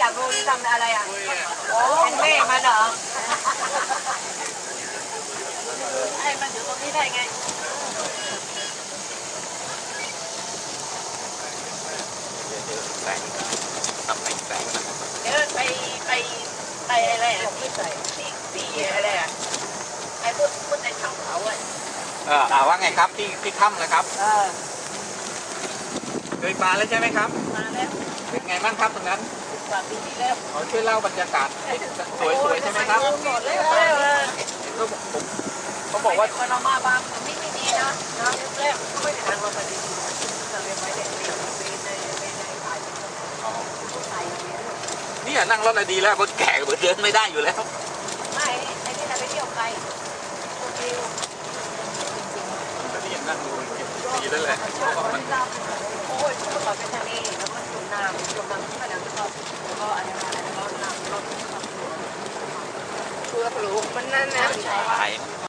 อยากรู้ที่ทำอะไรอะเป็นแม่มันเหรอไอ้มันอยู่ตรงนี้ได้ไงแสงตำแหน่งแสงนะเดี๋ยวไปไปไปอะไรอะที่ใส่ที่ที่อะไรอะไอ้พุทธพุทธในถ้ำเขาอะเอออ่าว่าไงครับที่ที่ถ้ำนะครับเออเค ยมาแล้วใช่ไหมครับ มาแล้วเป็นไงบ้างครับตรงนั้นกว่าปีที่แล้วขอช่วยเล่าบรรยากาศให้สวยๆใช่ไหมครับหมดเลยเลยก็ผมเขาบอกว่าคนเรามาบางมันไม่ไม่ดีนะนะแรกก็ไม่ได้ทางเราไปดีเราเลยไม่ได้เรียนในในในถ่ายใส่เนี่ยเนี่ยนั่งรถอะไรดีแล้วคนแก่เหมือนเดินไม่ได้อยู่แล้วไม่ไอ้นี่เราไปเที่ยวไกลโอเคตอนนี้ยังนั่งดูดีแล้วแหละ โอ้ยเมื่อก่อนเป็นทะเลแล้วก็จุ่มน้ำจุ่มน้ำที่มันแล้วก็แล้วก็อะไรอะไร แล้วก็น้ำรถเพื่อปลูกมันนั่นนะ